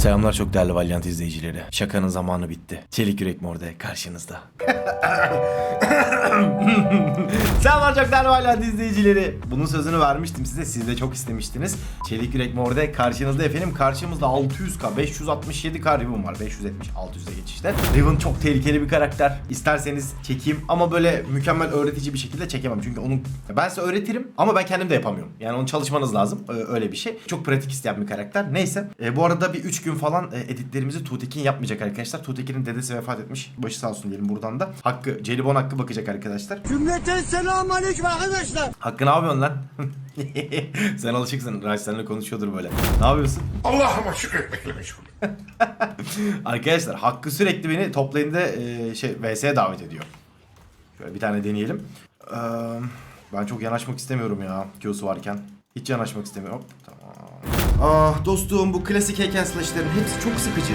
Selamlar çok değerli Valiant izleyicileri. Şakanın zamanı bitti. Çelik Yürek Morde karşınızda. Selamlar çok değerli Valiant izleyicileri. Bunun sözünü vermiştim size. Siz de çok istemiştiniz. Çelik Yürek Morde karşınızda efendim. Karşımızda 600k, 567k Riven var. 570, 600'e geçişte. Riven çok tehlikeli bir karakter. İsterseniz çekeyim ama böyle mükemmel öğretici bir şekilde çekemem. Çünkü onun ben size öğretirim ama ben kendim de yapamıyorum. Yani onu çalışmanız lazım. Öyle bir şey. Çok pratik isteyen bir karakter. Neyse. Ee, bu arada bir 3 gün falan e, editlerimizi Tuğtekin yapmayacak arkadaşlar. Tuğtekin'in dedesi vefat etmiş. Başı sağ olsun diyelim buradan da. Hakkı, Celibon Hakkı bakacak arkadaşlar. Cümleten selamun aleyküm arkadaşlar. Hakkı ne yapıyorsun lan? Sen alışıksın. Raş seninle konuşuyordur böyle. Ne yapıyorsun? Allah'ıma şükretmekle meşgul. Arkadaşlar Hakkı sürekli beni toplayında e, şey VS'ye davet ediyor. Şöyle bir tane deneyelim. Ee, ben çok yanaşmak istemiyorum ya Q'su varken. Hiç yanaşmak istemiyorum. Hop, tamam. Ah dostum bu klasik hack and hepsi çok sıkıcı.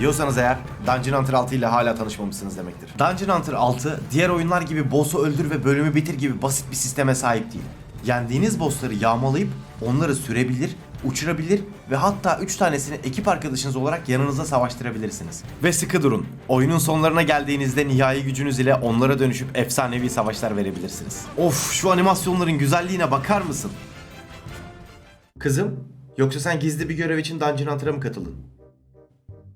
Diyorsanız eğer Dungeon Hunter 6 ile hala tanışmamışsınız demektir. Dungeon Hunter 6 diğer oyunlar gibi boss'u öldür ve bölümü bitir gibi basit bir sisteme sahip değil. Yendiğiniz boss'ları yağmalayıp onları sürebilir, uçurabilir ve hatta 3 tanesini ekip arkadaşınız olarak yanınızda savaştırabilirsiniz. Ve sıkı durun. Oyunun sonlarına geldiğinizde nihai gücünüz ile onlara dönüşüp efsanevi savaşlar verebilirsiniz. Of şu animasyonların güzelliğine bakar mısın? Kızım, yoksa sen gizli bir görev için Dungeon Hunter'a mı katıldın?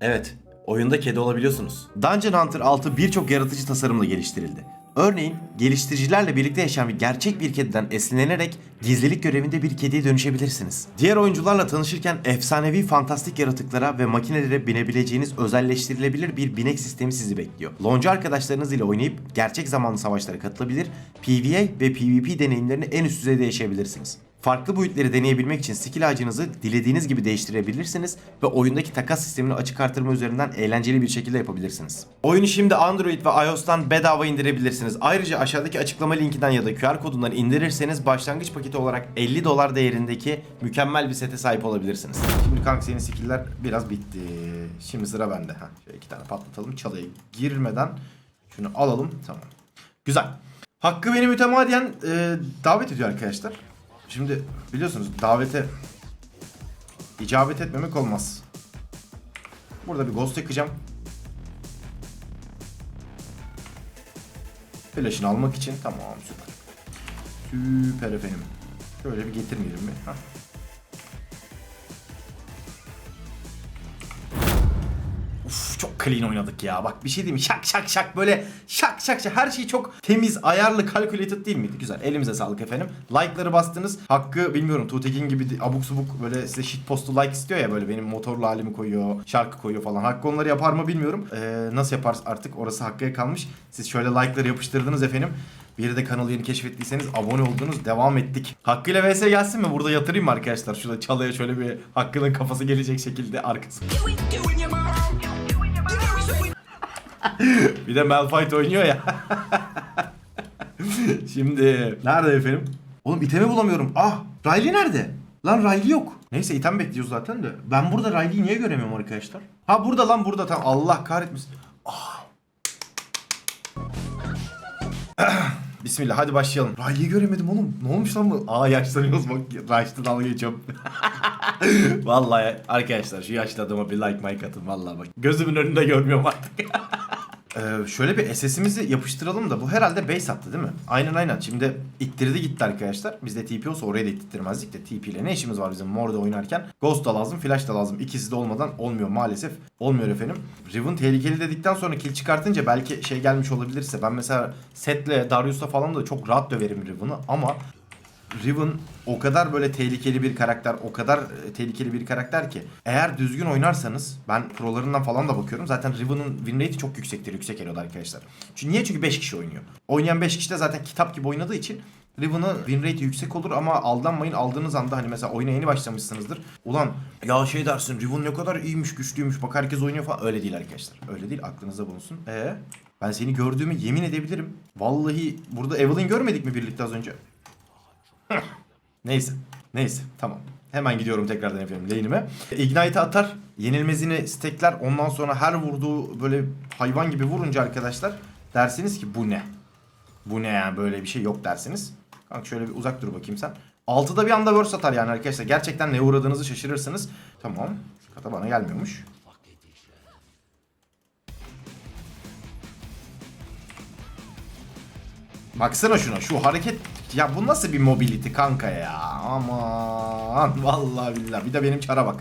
Evet, oyunda kedi olabiliyorsunuz. Dungeon Hunter 6 birçok yaratıcı tasarımla geliştirildi. Örneğin geliştiricilerle birlikte yaşayan bir gerçek bir kediden esinlenerek gizlilik görevinde bir kediye dönüşebilirsiniz. Diğer oyuncularla tanışırken efsanevi fantastik yaratıklara ve makinelere binebileceğiniz özelleştirilebilir bir binek sistemi sizi bekliyor. Lonca arkadaşlarınız ile oynayıp gerçek zamanlı savaşlara katılabilir, PvE ve PvP deneyimlerini en üst düzeyde yaşayabilirsiniz. Farklı boyutları deneyebilmek için skill ağacınızı dilediğiniz gibi değiştirebilirsiniz ve oyundaki takas sistemini açık artırma üzerinden eğlenceli bir şekilde yapabilirsiniz. Oyunu şimdi Android ve iOS'tan bedava indirebilirsiniz. Ayrıca aşağıdaki açıklama linkinden ya da QR kodundan indirirseniz başlangıç paketi olarak 50 dolar değerindeki mükemmel bir sete sahip olabilirsiniz. Şimdi kanka senin skill'ler biraz bitti. Şimdi sıra bende. Ha, şöyle iki tane patlatalım. Çalıya girmeden şunu alalım. Tamam. Güzel. Hakkı beni mütemadiyen e, davet ediyor arkadaşlar. Şimdi biliyorsunuz davete icabet etmemek olmaz. Burada bir ghost yakacağım. Flash'ını almak için tamam süper. Süper efendim. Şöyle bir getirmeyelim mi? Hah. Clean oynadık ya. Bak bir şey diyeyim mi? Şak şak şak böyle şak şak şak. Her şey çok temiz, ayarlı, calculated değil miydi? Güzel. Elimize sağlık efendim. Like'ları bastınız. Hakkı bilmiyorum Tuğtekin gibi abuk subuk böyle size shitpost'u like istiyor ya böyle benim motorlu halimi koyuyor, şarkı koyuyor falan. Hakkı onları yapar mı bilmiyorum. Ee, nasıl yapar artık orası Hakkı'ya kalmış. Siz şöyle like'ları yapıştırdınız efendim. Bir de kanalı yeni keşfettiyseniz abone oldunuz. Devam ettik. Hakkı ile vs gelsin mi? Burada yatırayım mı arkadaşlar? Şurada çalıya şöyle bir Hakkı'nın kafası gelecek şekilde arkası. Bir de Malphite oynuyor ya. Şimdi nerede efendim? Oğlum itemi bulamıyorum. Ah Riley nerede? Lan Riley yok. Neyse item bekliyoruz zaten de. Ben burada Riley'i niye göremiyorum arkadaşlar? Ha burada lan burada tamam. Allah kahretmesin. Ah. Bismillah hadi başlayalım. Riley'i göremedim oğlum. Ne olmuş lan bu? Aa yaşlanıyoruz bak. Raş'ta dalga geçiyorum. Vallahi arkadaşlar şu yaşlı adama bir like like atın vallahi bak. Gözümün önünde görmüyorum artık. Ee, şöyle bir SS'imizi yapıştıralım da bu herhalde base attı değil mi? Aynen aynen. Şimdi ittirdi gitti arkadaşlar. Bizde TP olsa oraya da ittirmezdik de TP ile ne işimiz var bizim Mor'da oynarken? Ghost da lazım, Flash da lazım. İkisi de olmadan olmuyor maalesef. Olmuyor efendim. Riven tehlikeli dedikten sonra kill çıkartınca belki şey gelmiş olabilirse. Ben mesela Set'le Darius'la falan da çok rahat döverim Riven'ı ama Riven o kadar böyle tehlikeli bir karakter, o kadar e, tehlikeli bir karakter ki eğer düzgün oynarsanız ben prolarından falan da bakıyorum. Zaten Riven'ın win rate'i çok yüksektir, yüksek Elo'da arkadaşlar. Çünkü niye? Çünkü 5 kişi oynuyor. Oynayan 5 kişi de zaten kitap gibi oynadığı için Riven'ın win rate'i yüksek olur ama aldanmayın aldığınız anda hani mesela oyuna yeni başlamışsınızdır. Ulan ya şey dersin Riven ne kadar iyiymiş, güçlüymüş bak herkes oynuyor falan. Öyle değil arkadaşlar. Öyle değil aklınızda bulunsun. Ee, ben seni gördüğümü yemin edebilirim. Vallahi burada Evelyn görmedik mi birlikte az önce? Neyse. Neyse. Tamam. Hemen gidiyorum tekrardan efendim lane'ime. Ignite atar. Yenilmezini stekler. Ondan sonra her vurduğu böyle hayvan gibi vurunca arkadaşlar dersiniz ki bu ne? Bu ne yani böyle bir şey yok dersiniz. Kanka şöyle bir uzak dur bakayım sen. Altıda bir anda verse atar yani arkadaşlar. Gerçekten ne uğradığınızı şaşırırsınız. Tamam. Kata bana gelmiyormuş. Baksana şuna şu hareket ya bu nasıl bir mobility kanka ya aman vallahi billahi bir de benim çara bak.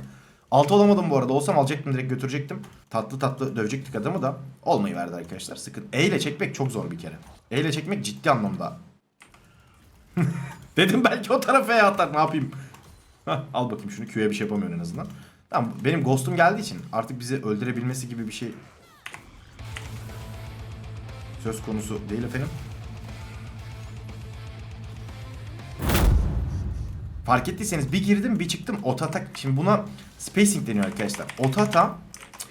Altı olamadım bu arada olsam alacaktım direkt götürecektim. Tatlı tatlı dövecektik adamı da olmayı verdi arkadaşlar sıkın. E ile çekmek çok zor bir kere. E ile çekmek ciddi anlamda. Dedim belki o tarafa E atar ne yapayım. Al bakayım şunu Q'ya bir şey yapamıyorum en azından. Tamam benim ghost'um geldiği için artık bizi öldürebilmesi gibi bir şey söz konusu değil efendim. Fark ettiyseniz bir girdim bir çıktım otata şimdi buna spacing deniyor arkadaşlar. Otata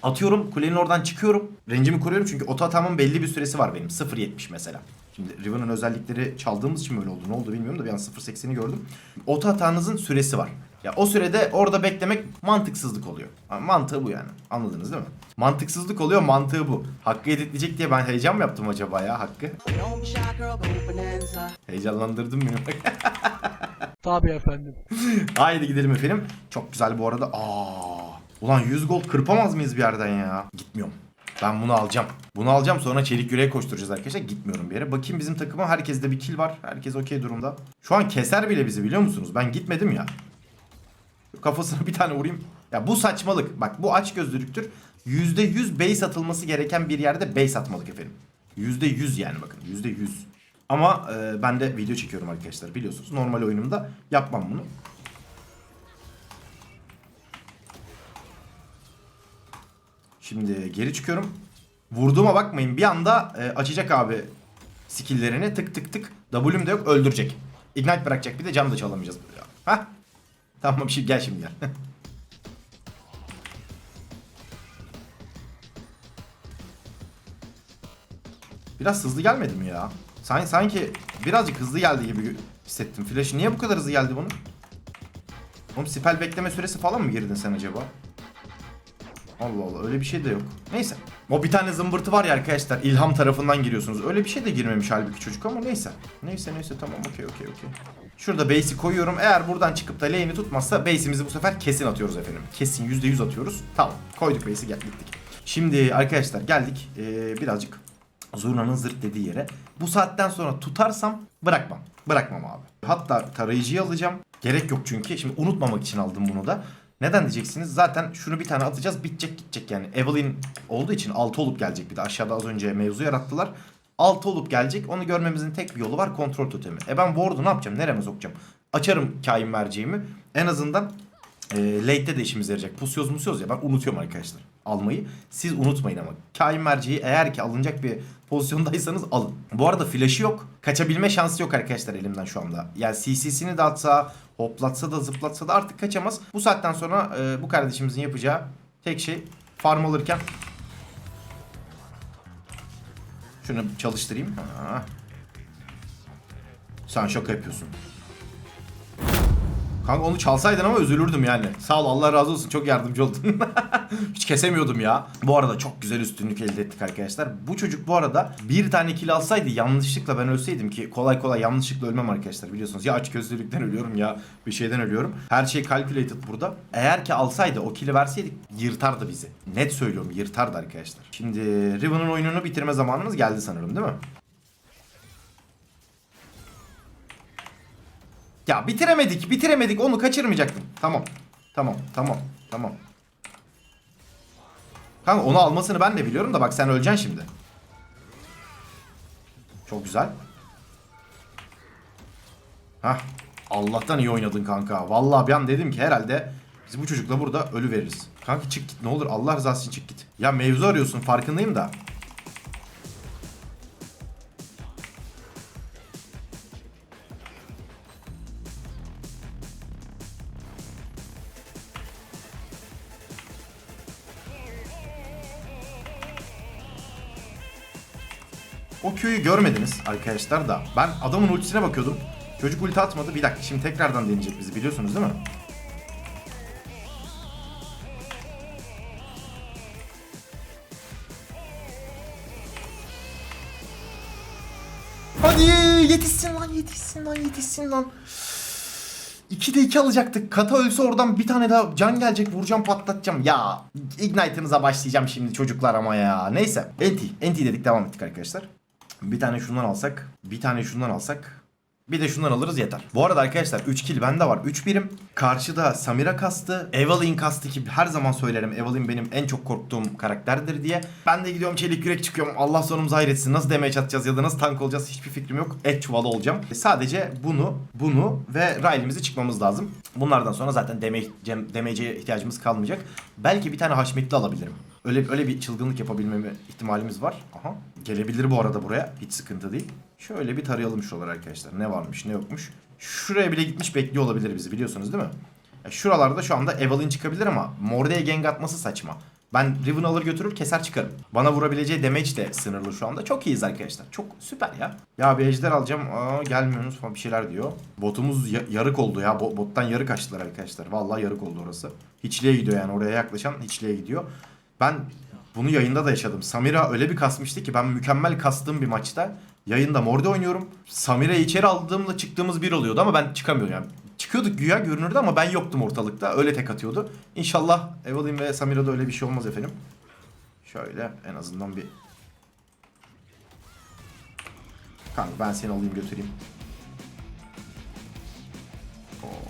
atıyorum kulenin oradan çıkıyorum. Range'imi koruyorum çünkü otatamın belli bir süresi var benim 0.70 mesela. Şimdi Riven'ın özellikleri çaldığımız için böyle oldu. Ne oldu bilmiyorum da bir an 0.80'i gördüm. Otatanızın süresi var. Ya o sürede orada beklemek mantıksızlık oluyor. Mantığı bu yani. Anladınız değil mi? Mantıksızlık oluyor mantığı bu. Hakkı editleyecek diye ben heyecan mı yaptım acaba ya Hakkı? Heyecanlandırdın beni. Tabii efendim. Haydi gidelim efendim. Çok güzel bu arada. Aa. Ulan 100 gold kırpamaz mıyız bir yerden ya? Gitmiyorum. Ben bunu alacağım. Bunu alacağım sonra çelik yüreğe koşturacağız arkadaşlar. Gitmiyorum bir yere. Bakayım bizim takıma herkeste bir kill var. Herkes okey durumda. Şu an keser bile bizi biliyor musunuz? Ben gitmedim ya. Kafasına bir tane vurayım. Ya bu saçmalık. Bak bu aç gözlülüktür. %100 base atılması gereken bir yerde base atmalık efendim. %100 yani bakın %100. Ama e, ben de video çekiyorum arkadaşlar biliyorsunuz. Normal oyunumda yapmam bunu. Şimdi geri çıkıyorum. Vurduğuma bakmayın bir anda e, açacak abi skilllerini tık tık tık. W'm de yok öldürecek. Ignite bırakacak bir de cam da çalamayacağız. Hah. Tamam şimdi gel şimdi gel. Biraz hızlı gelmedi mi ya? Sanki, sanki birazcık hızlı geldi gibi hissettim. Flash niye bu kadar hızlı geldi bunun? Oğlum spell bekleme süresi falan mı girdin sen acaba? Allah Allah öyle bir şey de yok. Neyse. O bir tane zımbırtı var ya arkadaşlar. İlham tarafından giriyorsunuz. Öyle bir şey de girmemiş halbuki çocuk ama neyse. Neyse neyse tamam okey okey okey. Şurada base'i koyuyorum. Eğer buradan çıkıp da lane'i tutmazsa base'imizi bu sefer kesin atıyoruz efendim. Kesin %100 atıyoruz. Tamam koyduk base'i gittik. Şimdi arkadaşlar geldik. Ee, birazcık Zurna'nın zırt dediği yere. Bu saatten sonra tutarsam bırakmam. Bırakmam abi. Hatta tarayıcıyı alacağım. Gerek yok çünkü. Şimdi unutmamak için aldım bunu da. Neden diyeceksiniz? Zaten şunu bir tane atacağız bitecek gidecek yani. Evelyn olduğu için 6 olup gelecek bir de. Aşağıda az önce mevzu yarattılar. 6 olup gelecek. Onu görmemizin tek bir yolu var kontrol totemi. E ben Ward'u ne yapacağım? Nereme sokacağım? Açarım kain merceğimi. En azından e, late'de de işimize yarayacak. Pusuyoruz musuyoruz ya ben unutuyorum arkadaşlar almayı. Siz unutmayın ama. Kain merceği eğer ki alınacak bir pozisyondaysanız alın. Bu arada flash'ı yok. Kaçabilme şansı yok arkadaşlar elimden şu anda. Yani CC'sini de atsa, hoplatsa da zıplatsa da artık kaçamaz. Bu saatten sonra e, bu kardeşimizin yapacağı tek şey farm alırken şunu çalıştırayım. Ha. Sen şaka yapıyorsun. Kanka onu çalsaydın ama üzülürdüm yani. Sağ ol Allah razı olsun çok yardımcı oldun. Hiç kesemiyordum ya. Bu arada çok güzel üstünlük elde ettik arkadaşlar. Bu çocuk bu arada bir tane kill alsaydı yanlışlıkla ben ölseydim ki kolay kolay yanlışlıkla ölmem arkadaşlar biliyorsunuz. Ya aç gözlülükten ölüyorum ya bir şeyden ölüyorum. Her şey calculated burada. Eğer ki alsaydı o kill'i verseydik yırtardı bizi. Net söylüyorum yırtardı arkadaşlar. Şimdi Riven'ın oyununu bitirme zamanımız geldi sanırım değil mi? Ya bitiremedik, bitiremedik. Onu kaçırmayacaktım. Tamam. Tamam, tamam, tamam. Kanka onu almasını ben de biliyorum da bak sen öleceksin şimdi. Çok güzel. Hah. Allah'tan iyi oynadın kanka. Vallahi bir an dedim ki herhalde biz bu çocukla burada ölü veririz. Kanka çık git ne olur Allah rızası için çık git. Ya mevzu arıyorsun farkındayım da. O köyü görmediniz arkadaşlar da. Ben adamın ultisine bakıyordum. Çocuk ulti atmadı. Bir dakika şimdi tekrardan deneyecek bizi biliyorsunuz değil mi? Hadi yetişsin lan yetişsin lan yetişsin lan. 2'de 2 alacaktık. Kata ölse oradan bir tane daha can gelecek. Vuracağım patlatacağım. Ya Ignite'ınıza başlayacağım şimdi çocuklar ama ya. Neyse. Enti. Enti dedik devam ettik arkadaşlar. Bir tane şundan alsak. Bir tane şundan alsak. Bir de şundan alırız yeter. Bu arada arkadaşlar 3 kill bende var. 3 birim. Karşıda Samira kastı. Evelyn kastı ki her zaman söylerim. Evelyn benim en çok korktuğum karakterdir diye. Ben de gidiyorum çelik yürek çıkıyorum. Allah sonumuzu hayretsin. Nasıl damage atacağız ya da nasıl tank olacağız hiçbir fikrim yok. Et çuvalı olacağım. E, Sadece bunu, bunu ve Riley'mizi çıkmamız lazım. Bunlardan sonra zaten damage, damage'e ihtiyacımız kalmayacak. Belki bir tane haşmetli alabilirim. Öyle öyle bir çılgınlık yapabilmeme ihtimalimiz var. Aha. Gelebilir bu arada buraya. Hiç sıkıntı değil. Şöyle bir tarayalım şuraları arkadaşlar. Ne varmış ne yokmuş. Şuraya bile gitmiş bekliyor olabilir bizi biliyorsunuz değil mi? Ya şuralarda şu anda Evelyn çıkabilir ama Morde'ye gank atması saçma. Ben Riven alır götürür keser çıkarım. Bana vurabileceği damage de sınırlı şu anda. Çok iyiyiz arkadaşlar. Çok süper ya. Ya bir ejder alacağım. Aa, gelmiyorsunuz falan bir şeyler diyor. Botumuz ya- yarık oldu ya. Bo- bottan yarık açtılar arkadaşlar. Vallahi yarık oldu orası. Hiçliğe gidiyor yani. Oraya yaklaşan hiçliğe gidiyor. Ben bunu yayında da yaşadım. Samira öyle bir kasmıştı ki ben mükemmel kastığım bir maçta yayında Morde oynuyorum. Samira'yı içeri aldığımda çıktığımız bir oluyordu ama ben çıkamıyordum yani. Çıkıyorduk güya görünürdü ama ben yoktum ortalıkta. Öyle tek atıyordu. İnşallah Evelyn ve Samira'da öyle bir şey olmaz efendim. Şöyle en azından bir... Kanka ben seni alayım götüreyim.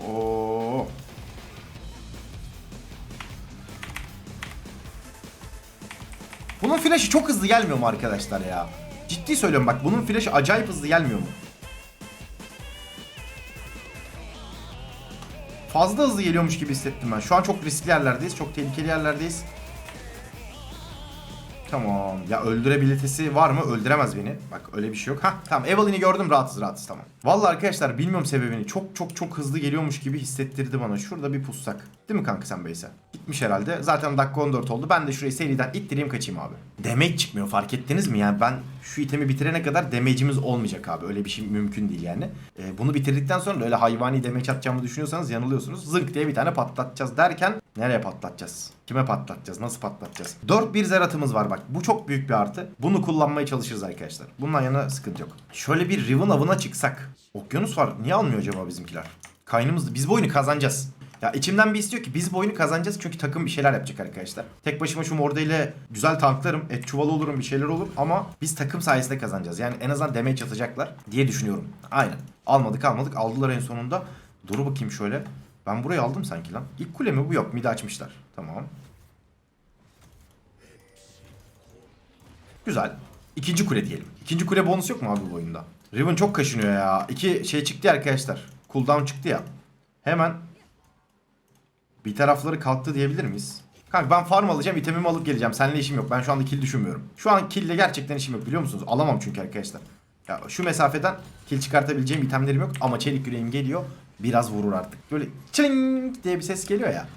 Oo. Bunun flash'ı çok hızlı gelmiyor mu arkadaşlar ya? Ciddi söylüyorum bak bunun flash'ı acayip hızlı gelmiyor mu? Fazla hızlı geliyormuş gibi hissettim ben. Şu an çok riskli yerlerdeyiz. Çok tehlikeli yerlerdeyiz. Tamam. Ya öldürebilitesi var mı? Öldüremez beni. Bak öyle bir şey yok. Hah tamam. Evelyn'i gördüm. Rahatız rahatız tamam. Vallahi arkadaşlar bilmiyorum sebebini. Çok çok çok hızlı geliyormuş gibi hissettirdi bana. Şurada bir pussak. Değil mi kanka sen Beyse? Gitmiş herhalde. Zaten dakika 14 oldu. Ben de şurayı seriden ittireyim kaçayım abi. Damage çıkmıyor fark ettiniz mi? Yani ben şu itemi bitirene kadar damage'imiz olmayacak abi. Öyle bir şey mümkün değil yani. Ee, bunu bitirdikten sonra öyle hayvani damage atacağımı düşünüyorsanız yanılıyorsunuz. Zınk diye bir tane patlatacağız derken nereye patlatacağız? Kime patlatacağız? Nasıl patlatacağız? 4-1 zeratımız var bak. Bu çok büyük bir artı. Bunu kullanmaya çalışırız arkadaşlar. Bundan yana sıkıntı yok. Şöyle bir Riven avına çıksak. Okyanus var. Niye almıyor acaba bizimkiler? Kaynımız biz bu oyunu kazanacağız. Ya içimden bir istiyor ki biz bu oyunu kazanacağız çünkü takım bir şeyler yapacak arkadaşlar. Tek başıma şu Morde ile güzel tanklarım, et çuvalı olurum, bir şeyler olur ama biz takım sayesinde kazanacağız. Yani en azından damage atacaklar diye düşünüyorum. Aynen. Almadık almadık aldılar en sonunda. Dur bakayım şöyle. Ben burayı aldım sanki lan. İlk kule mi bu? Yok midi açmışlar. Tamam. Güzel. İkinci kule diyelim. İkinci kule bonus yok mu abi bu oyunda? Riven çok kaşınıyor ya. İki şey çıktı arkadaşlar. Cooldown çıktı ya. Hemen bir tarafları kalktı diyebilir miyiz? Kanka ben farm alacağım, itemimi alıp geleceğim. Seninle işim yok. Ben şu anda kill düşünmüyorum. Şu an kill'le gerçekten işim yok biliyor musunuz? Alamam çünkü arkadaşlar. Ya şu mesafeden kill çıkartabileceğim itemlerim yok ama çelik yüreğim geliyor. Biraz vurur artık. Böyle çling diye bir ses geliyor ya.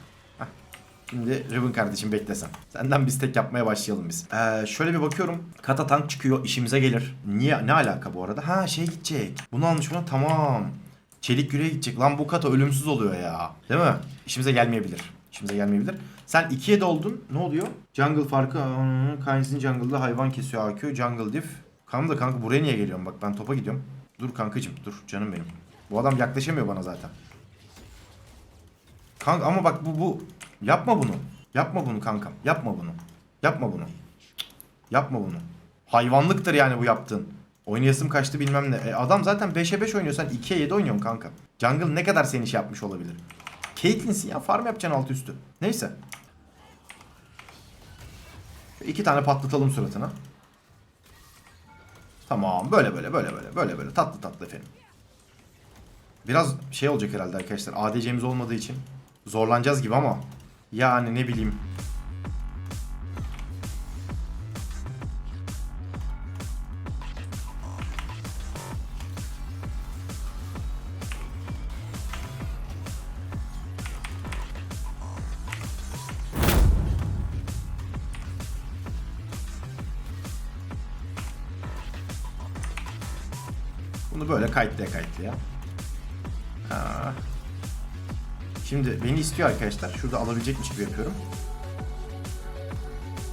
Şimdi Riven kardeşim beklesen. Senden biz tek yapmaya başlayalım biz. Ee, şöyle bir bakıyorum. Kata tank çıkıyor. işimize gelir. Niye? Ne alaka bu arada? Ha şey gidecek. Bunu almış buna. Tamam. Çelik yüreğe gidecek. Lan bu kata ölümsüz oluyor ya. Değil mi? İşimize gelmeyebilir. İşimize gelmeyebilir. Sen ikiye doldun. Ne oluyor? Jungle farkı. Kaynzin jungle'da hayvan kesiyor AQ. Jungle diff. Kanka da kanka buraya niye geliyorum? Bak ben topa gidiyorum. Dur kankacım dur canım benim. Bu adam yaklaşamıyor bana zaten. Kanka ama bak bu bu yapma bunu. Yapma bunu kankam. Yapma bunu. Yapma bunu. Yapma bunu. Hayvanlıktır yani bu yaptığın. Oynayasım kaçtı bilmem ne. E, adam zaten 5'e 5 oynuyor sen 2'ye 7 oynuyorsun kanka. Jungle ne kadar seni şey yapmış olabilir? Caitlyn'sin ya farm yapacaksın alt üstü. Neyse. Şu iki tane patlatalım suratına. Tamam böyle böyle böyle böyle böyle böyle tatlı tatlı efendim. Biraz şey olacak herhalde arkadaşlar. ADC'miz olmadığı için zorlanacağız gibi ama yani ne bileyim. Bunu böyle kayıtlaya kayıtlaya. Ha. Şimdi beni istiyor arkadaşlar. Şurada alabilecekmiş gibi yapıyorum.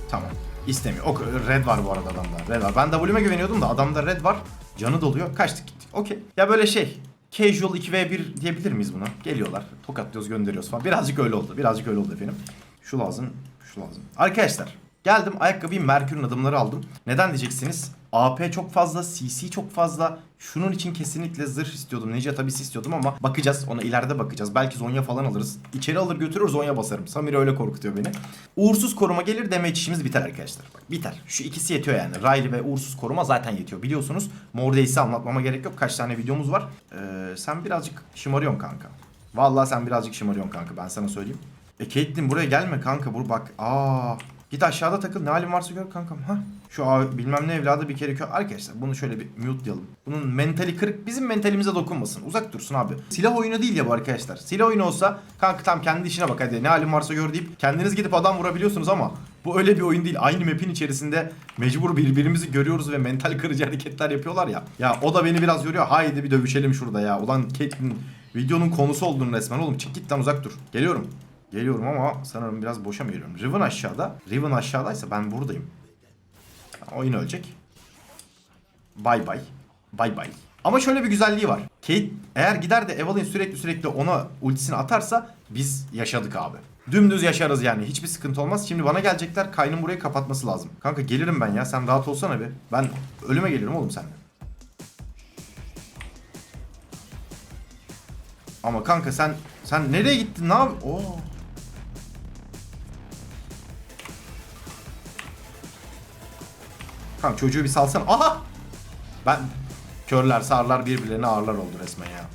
Tamam. İstemiyor. O red var bu arada adamda. Red var. Ben W'me güveniyordum da adamda red var. Canı doluyor. Kaçtık gittik. Okey. Ya böyle şey. casual 2v1 diyebilir miyiz buna? Geliyorlar. Tokatlıyoruz gönderiyoruz falan. Birazcık öyle oldu. Birazcık öyle oldu efendim. Şu lazım. Şu lazım. Arkadaşlar geldim ayakkabıyı Merkür'ün adımları aldım. Neden diyeceksiniz? AP çok fazla, CC çok fazla. Şunun için kesinlikle zırh istiyordum. Ninja tabisi istiyordum ama bakacağız. Ona ileride bakacağız. Belki Zonya falan alırız. İçeri alır götürür Zonya basarım. Samir öyle korkutuyor beni. Uğursuz koruma gelir deme işimiz biter arkadaşlar. Bak biter. Şu ikisi yetiyor yani. Riley ve uğursuz koruma zaten yetiyor. Biliyorsunuz. Mordace'i anlatmama gerek yok. Kaç tane videomuz var. Ee, sen birazcık şımarıyorsun kanka. Vallahi sen birazcık şımarıyorsun kanka. Ben sana söyleyeyim. E Caitlyn buraya gelme kanka. Bur bak. Aa. Git aşağıda takıl. Ne halin varsa gör kankam. Ha. Şu bilmem ne evladı bir kere kö... Arkadaşlar bunu şöyle bir mute'layalım. Bunun mentali kırık. Bizim mentalimize dokunmasın. Uzak dursun abi. Silah oyunu değil ya bu arkadaşlar. Silah oyunu olsa kanka tam kendi işine bak hadi. Ne halin varsa gör deyip kendiniz gidip adam vurabiliyorsunuz ama bu öyle bir oyun değil. Aynı map'in içerisinde mecbur birbirimizi görüyoruz ve mental kırıcı hareketler yapıyorlar ya. Ya o da beni biraz yoruyor. Haydi bir dövüşelim şurada ya. Ulan Caitlyn videonun konusu oldun resmen oğlum. Çık git lan uzak dur. Geliyorum. Geliyorum ama sanırım biraz boşa mı geliyorum? Riven aşağıda. Riven aşağıdaysa ben buradayım. Oyun ölecek. Bay bay. Bay bay. Ama şöyle bir güzelliği var. Kate eğer gider de Evelyn sürekli sürekli ona ultisini atarsa biz yaşadık abi. Dümdüz yaşarız yani. Hiçbir sıkıntı olmaz. Şimdi bana gelecekler. Kaynın burayı kapatması lazım. Kanka gelirim ben ya. Sen rahat olsana bir. Ben ölüme gelirim oğlum seninle. Ama kanka sen sen nereye gittin? Ne yap? Oo. Kanka çocuğu bir salsana. Aha! Ben körler sarlar birbirlerine ağırlar oldu resmen ya.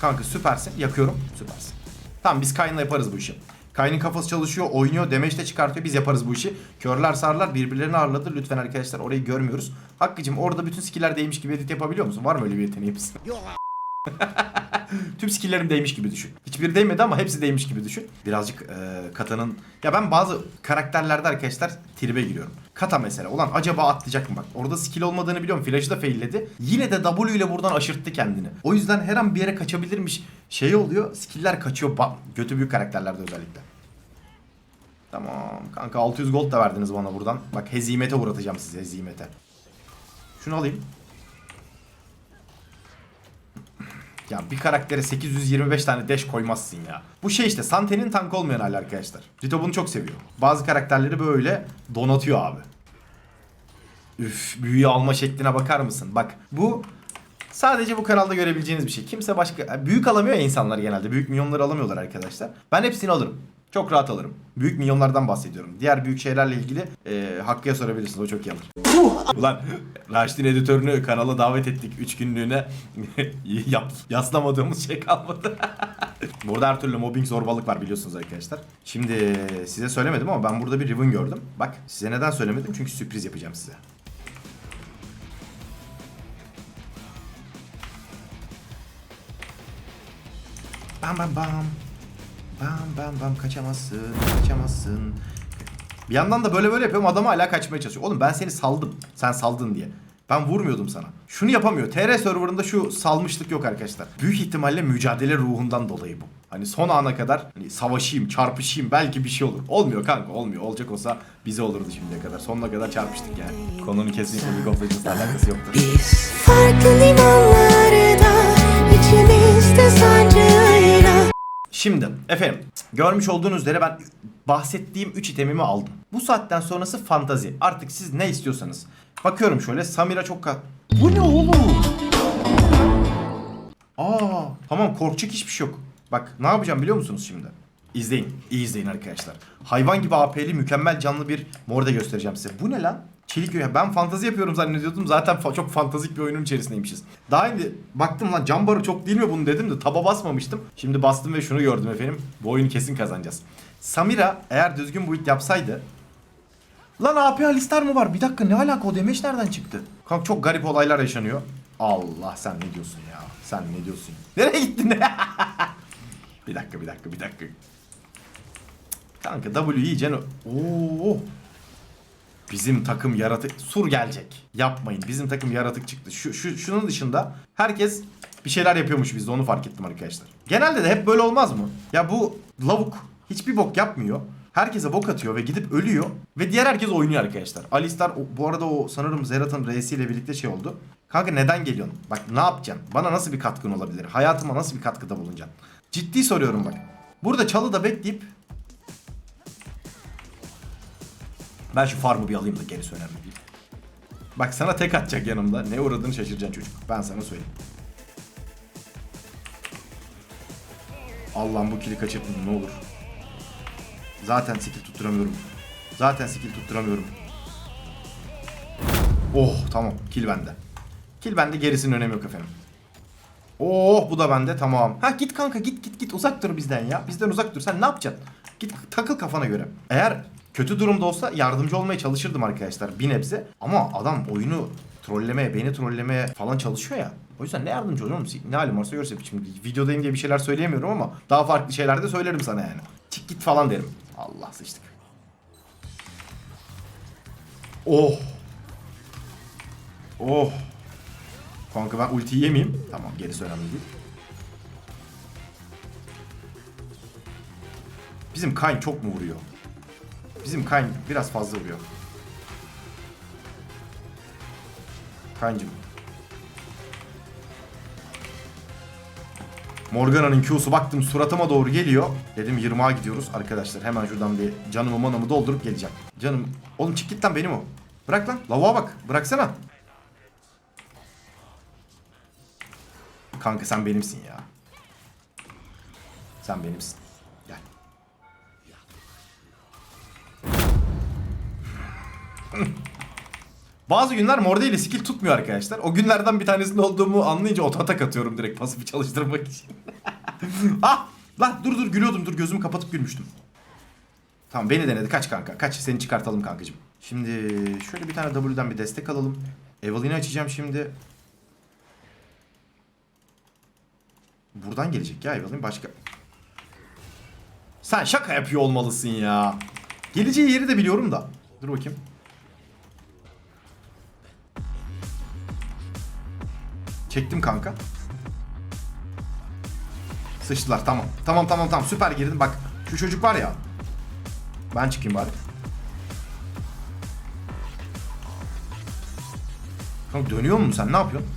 Kanka süpersin. Yakıyorum. Süpersin. Tamam biz Kayn'la yaparız bu işi. Kayn'ın kafası çalışıyor, oynuyor, demeç de çıkartıyor. Biz yaparız bu işi. Körler sarlar birbirlerini ağırladı. Lütfen arkadaşlar orayı görmüyoruz. Hakkı'cım orada bütün skiller değmiş gibi edit yapabiliyor musun? Var mı öyle bir yeteneğimiz? Tüm skill'lerim değmiş gibi düşün. Hiçbiri değmedi ama hepsi değmiş gibi düşün. Birazcık e, Kata'nın... Ya ben bazı karakterlerde arkadaşlar tribe giriyorum. Kata mesela. Ulan acaba atlayacak mı bak. Orada skill olmadığını biliyorum. Flash'ı da failledi. Yine de W ile buradan aşırttı kendini. O yüzden her an bir yere kaçabilirmiş. Şey oluyor. Skill'ler kaçıyor. Ba Götü büyük karakterlerde özellikle. Tamam. Kanka 600 gold da verdiniz bana buradan. Bak hezimete uğratacağım sizi hezimete. Şunu alayım. Ya bir karaktere 825 tane dash koymazsın ya. Bu şey işte Sante'nin tank olmayan hali arkadaşlar. Rito bunu çok seviyor. Bazı karakterleri böyle donatıyor abi. Üf büyüyü alma şekline bakar mısın? Bak bu sadece bu kanalda görebileceğiniz bir şey. Kimse başka... Büyük alamıyor ya insanlar genelde. Büyük milyonları alamıyorlar arkadaşlar. Ben hepsini alırım. Çok rahat alırım. Büyük milyonlardan bahsediyorum. Diğer büyük şeylerle ilgili e, Hakkı'ya sorabilirsiniz. O çok iyi alır. Ulan Raşit'in editörünü kanala davet ettik 3 günlüğüne. Yap, yaslamadığımız şey kalmadı. burada her türlü mobbing zorbalık var biliyorsunuz arkadaşlar. Şimdi size söylemedim ama ben burada bir Riven gördüm. Bak size neden söylemedim? Çünkü sürpriz yapacağım size. Bam bam bam. Bam bam bam kaçamazsın, kaçamazsın. Bir yandan da böyle böyle yapıyorum adamı hala kaçmaya çalışıyor. Oğlum ben seni saldım. Sen saldın diye. Ben vurmuyordum sana. Şunu yapamıyor. TR serverında şu salmışlık yok arkadaşlar. Büyük ihtimalle mücadele ruhundan dolayı bu. Hani son ana kadar hani savaşayım, çarpışayım belki bir şey olur. Olmuyor kanka olmuyor. Olacak olsa bize olurdu şimdiye kadar. Sonuna kadar çarpıştık yani. Konunun kesinlikle League of alakası yoktur. Biz farklı limanlarda Şimdi efendim görmüş olduğunuz üzere ben bahsettiğim 3 itemimi aldım. Bu saatten sonrası fantazi. Artık siz ne istiyorsanız. Bakıyorum şöyle Samira çok kat... Bu ne oğlum? Aa tamam korkacak hiçbir şey yok. Bak ne yapacağım biliyor musunuz şimdi? İzleyin. iyi izleyin arkadaşlar. Hayvan gibi AP'li mükemmel canlı bir morde göstereceğim size. Bu ne lan? Çelik ya ben fantazi yapıyorum zannediyordum. Zaten fa- çok fantastik bir oyunun içerisindeymişiz. Daha önce baktım lan can barı çok değil mi bunu dedim de taba basmamıştım. Şimdi bastım ve şunu gördüm efendim. Bu oyunu kesin kazanacağız. Samira eğer düzgün build yapsaydı Lan AP Alistar mı var? Bir dakika ne alaka o demeç nereden çıktı? Kanka çok garip olaylar yaşanıyor. Allah sen ne diyorsun ya? Sen ne diyorsun? Nereye gittin? bir dakika bir dakika bir dakika. Kanka W yiyeceksin. Oo. Bizim takım yaratık sur gelecek. Yapmayın. Bizim takım yaratık çıktı. Şu, şu şunun dışında herkes bir şeyler yapıyormuş bizde onu fark ettim arkadaşlar. Genelde de hep böyle olmaz mı? Ya bu lavuk hiçbir bok yapmıyor. Herkese bok atıyor ve gidip ölüyor. Ve diğer herkes oynuyor arkadaşlar. Alistar bu arada o sanırım Zerat'ın reisiyle birlikte şey oldu. Kanka neden geliyorsun? Bak ne yapacaksın? Bana nasıl bir katkın olabilir? Hayatıma nasıl bir katkıda bulunacaksın? Ciddi soruyorum bak. Burada çalıda bekleyip ben şu farmı bir alayım da gerisi önemli değil. Bak sana tek atacak yanımda. Ne uğradığını şaşıracaksın çocuk. Ben sana söyleyeyim. Allah'ım bu kili kaçırtmadım ne olur. Zaten skill tutturamıyorum. Zaten skill tutturamıyorum. Oh tamam kill bende. Kill bende gerisinin önemi yok efendim. Oh bu da bende tamam. Ha git kanka git git git uzak dur bizden ya. Bizden uzak dur. Sen ne yapacaksın? Git takıl kafana göre. Eğer kötü durumda olsa yardımcı olmaya çalışırdım arkadaşlar bir nebze. Ama adam oyunu trollemeye, beni trollemeye falan çalışıyor ya. O yüzden ne yardımcı oluyor musun? Ne halim varsa görse. Şimdi videodayım diye bir şeyler söyleyemiyorum ama daha farklı şeyler de söylerim sana yani. Çık git falan derim. Allah sıçtık. Oh. Oh. Kanka ben ultiyi yemeyeyim. Tamam gerisi önemli değil. Bizim Kayn çok mu vuruyor? Bizim Kayn biraz fazla vuruyor. Kayn'cım. Morgana'nın Q'su baktım suratıma doğru geliyor. Dedim 20'a gidiyoruz arkadaşlar. Hemen şuradan bir canımı manamı doldurup geleceğim. Canım. Oğlum çık git lan benim o. Bırak lan. Lavuğa bak. Bıraksana. Kanka sen benimsin ya. Sen benimsin. Bazı günler Morde ile skill tutmuyor arkadaşlar. O günlerden bir tanesinde olduğumu anlayınca ototak atıyorum direkt pasifi çalıştırmak için. ah! Lan dur dur gülüyordum dur gözümü kapatıp gülmüştüm. Tamam beni denedi kaç kanka kaç seni çıkartalım kankacım. Şimdi şöyle bir tane W'den bir destek alalım. Evelyn'i açacağım şimdi. Buradan gelecek ya Evelyn başka. Sen şaka yapıyor olmalısın ya. Geleceği yeri de biliyorum da. Dur bakayım. Çektim kanka. Sıçtılar tamam. Tamam tamam tamam süper girdin. Bak şu çocuk var ya. Ben çıkayım bari. Kanka dönüyor musun sen ne yapıyorsun?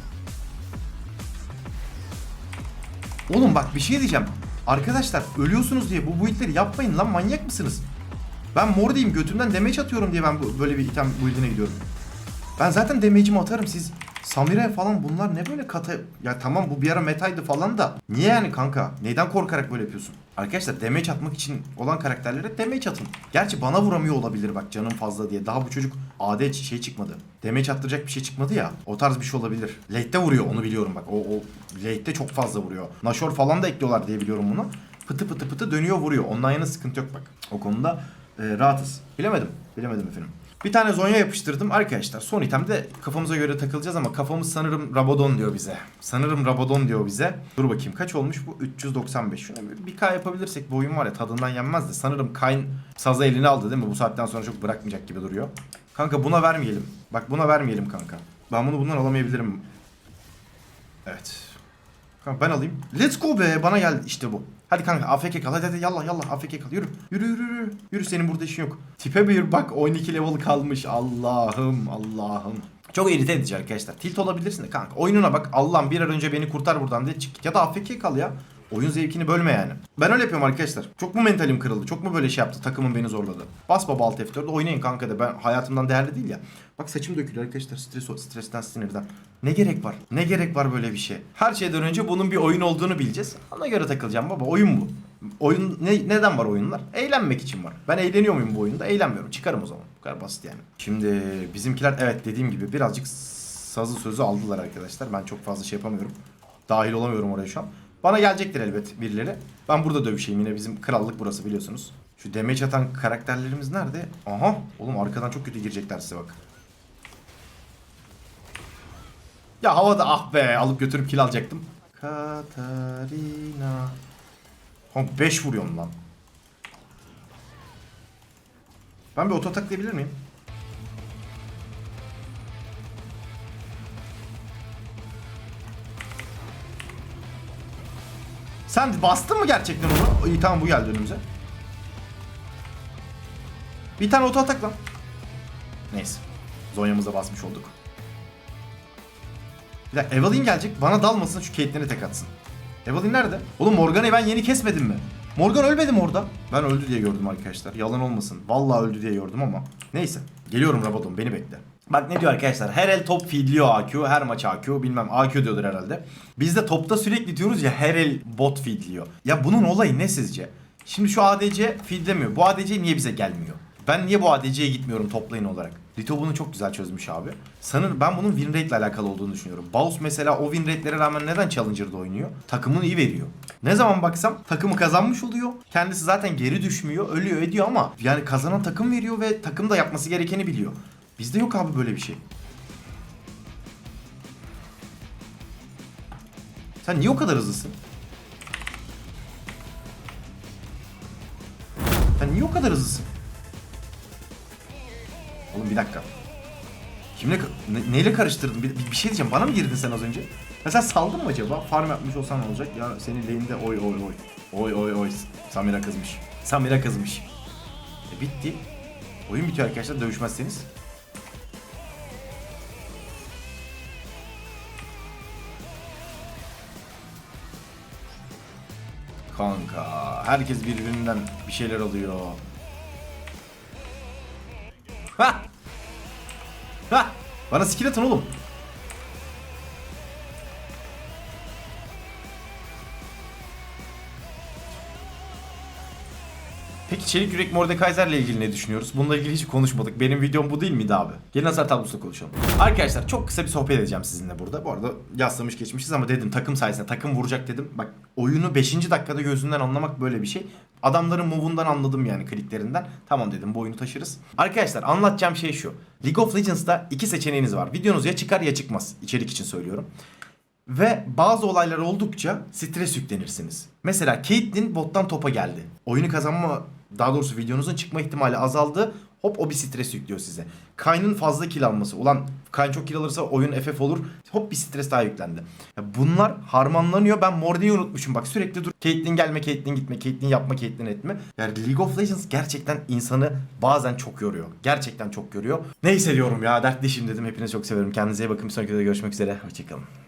Oğlum bak bir şey diyeceğim. Arkadaşlar ölüyorsunuz diye bu build'leri yapmayın lan manyak mısınız? Ben mor diyeyim götümden damage atıyorum diye ben böyle bir item build'ine gidiyorum. Ben zaten damage'imi atarım siz Samire falan bunlar ne böyle kata... Ya tamam bu bir ara metaydı falan da niye yani kanka? Neyden korkarak böyle yapıyorsun? Arkadaşlar damage atmak için olan karakterlere damage atın. Gerçi bana vuramıyor olabilir bak canım fazla diye. Daha bu çocuk AD şey çıkmadı. Damage attıracak bir şey çıkmadı ya. O tarz bir şey olabilir. Late'de vuruyor onu biliyorum bak. O, o late'de çok fazla vuruyor. Nashor falan da ekliyorlar diye biliyorum bunu. Pıtı pıtı pıtı dönüyor vuruyor. Ondan yana sıkıntı yok bak. O konuda e, rahatız. Bilemedim. Bilemedim efendim. Bir tane Zonya yapıştırdım arkadaşlar. Son itemde kafamıza göre takılacağız ama kafamız sanırım Rabadon diyor bize. Sanırım Rabadon diyor bize. Dur bakayım kaç olmuş bu? 395. Şuna bir, bir K yapabilirsek bu oyun var ya tadından yenmez de. Sanırım Kayn sazı eline aldı değil mi? Bu saatten sonra çok bırakmayacak gibi duruyor. Kanka buna vermeyelim. Bak buna vermeyelim kanka. Ben bunu bundan alamayabilirim. Evet. Kanka ben alayım. Let's go be. Bana geldi işte bu. Hadi kanka AFK kal. Hadi hadi yallah yallah AFK kal. Yürü. Yürü yürü yürü. Yürü senin burada işin yok. Tipe bir bak 12 level kalmış. Allah'ım Allah'ım. Çok irite edici arkadaşlar. Tilt olabilirsin de kanka. Oyununa bak. Allah'ım bir an önce beni kurtar buradan diye çık. Ya da AFK kal ya. Oyun zevkini bölme yani. Ben öyle yapıyorum arkadaşlar. Çok mu mentalim kırıldı? Çok mu böyle şey yaptı? Takımım beni zorladı. Bas baba alt F4'de oynayın kanka de. Ben hayatımdan değerli değil ya. Bak saçım dökülüyor arkadaşlar. Stres, stresten sinirden. Ne gerek var? Ne gerek var böyle bir şey? Her şeyden önce bunun bir oyun olduğunu bileceğiz. Ona göre takılacağım baba. Oyun bu. Oyun ne, neden var oyunlar? Eğlenmek için var. Ben eğleniyor muyum bu oyunda? Eğlenmiyorum. Çıkarım o zaman. Bu kadar basit yani. Şimdi bizimkiler evet dediğim gibi birazcık sazı sözü aldılar arkadaşlar. Ben çok fazla şey yapamıyorum. Dahil olamıyorum oraya şu an. Bana gelecektir elbet birileri. Ben burada dövüşeyim yine bizim krallık burası biliyorsunuz. Şu damage atan karakterlerimiz nerede? Aha oğlum arkadan çok kötü girecekler size bak. Ya havada ah be alıp götürüp kill alacaktım. Katarina. Oğlum 5 vuruyorum lan. Ben bir oto taklayabilir miyim? Sen bastın mı gerçekten onu? İyi tamam bu geldi önümüze. Bir tane oto atak lan. Neyse. Zonya'mıza basmış olduk. Bir dakika Evelyn gelecek. Bana dalmasın şu Caitlyn'e tek atsın. Evelyn nerede? Oğlum Morgan'ı ben yeni kesmedim mi? Morgan ölmedi mi orada? Ben öldü diye gördüm arkadaşlar. Yalan olmasın. Vallahi öldü diye gördüm ama. Neyse. Geliyorum Rabadon beni bekle. Bak ne diyor arkadaşlar. Her el top feedliyor AQ. Her maç AQ. Bilmem AQ diyordur herhalde. Biz de topta sürekli diyoruz ya her el bot feedliyor. Ya bunun olayı ne sizce? Şimdi şu ADC feedlemiyor. Bu ADC niye bize gelmiyor? Ben niye bu ADC'ye gitmiyorum toplayın olarak? Lito bunu çok güzel çözmüş abi. Sanırım ben bunun win rate ile alakalı olduğunu düşünüyorum. Baus mesela o win rate'lere rağmen neden Challenger'da oynuyor? Takımını iyi veriyor. Ne zaman baksam takımı kazanmış oluyor. Kendisi zaten geri düşmüyor, ölüyor ediyor ama yani kazanan takım veriyor ve takım da yapması gerekeni biliyor. Bizde yok abi böyle bir şey. Sen niye o kadar hızlısın? Sen niye o kadar hızlısın? Oğlum bir dakika. Kimle ne- neyle karıştırdın? Bir, bir- şey diyeceğim. Bana mı girdin sen az önce? Ya sen saldın mı acaba? Farm yapmış olsan ne olacak? Ya senin lane'de oy oy oy. Oy oy oy. Samira kızmış. Samira kızmış. E bitti. Oyun bitiyor arkadaşlar dövüşmezseniz. Kanka herkes birbirinden bir şeyler alıyor. Ha! Ha! Bana skill atın oğlum. Peki Çelik Yürek Mordekaiser ile ilgili ne düşünüyoruz? Bununla ilgili hiç konuşmadık. Benim videom bu değil miydi abi? Gelin hasar tablosunda konuşalım. Arkadaşlar çok kısa bir sohbet edeceğim sizinle burada. Bu arada yaslamış geçmişiz ama dedim takım sayesinde takım vuracak dedim. Bak oyunu 5. dakikada gözünden anlamak böyle bir şey. Adamların move'undan anladım yani kliklerinden. Tamam dedim bu oyunu taşırız. Arkadaşlar anlatacağım şey şu. League of Legends'ta iki seçeneğiniz var. Videonuz ya çıkar ya çıkmaz. İçerik için söylüyorum. Ve bazı olaylar oldukça stres yüklenirsiniz. Mesela Caitlyn bottan topa geldi. Oyunu kazanma, daha doğrusu videonuzun çıkma ihtimali azaldı. Hop o bir stres yüklüyor size. Kayn'ın fazla kill alması. Ulan Kayn çok kill alırsa oyun FF olur. Hop bir stres daha yüklendi. Ya bunlar harmanlanıyor. Ben Morde'yi unutmuşum. Bak sürekli dur. Caitlyn gelme, Caitlyn gitme, Caitlyn yapma, Caitlyn etme. Yani League of Legends gerçekten insanı bazen çok yoruyor. Gerçekten çok yoruyor. Neyse diyorum ya dertleşim dedim. Hepinizi çok severim. Kendinize iyi bakın. Bir sonraki videoda görüşmek üzere. Hoşçakalın.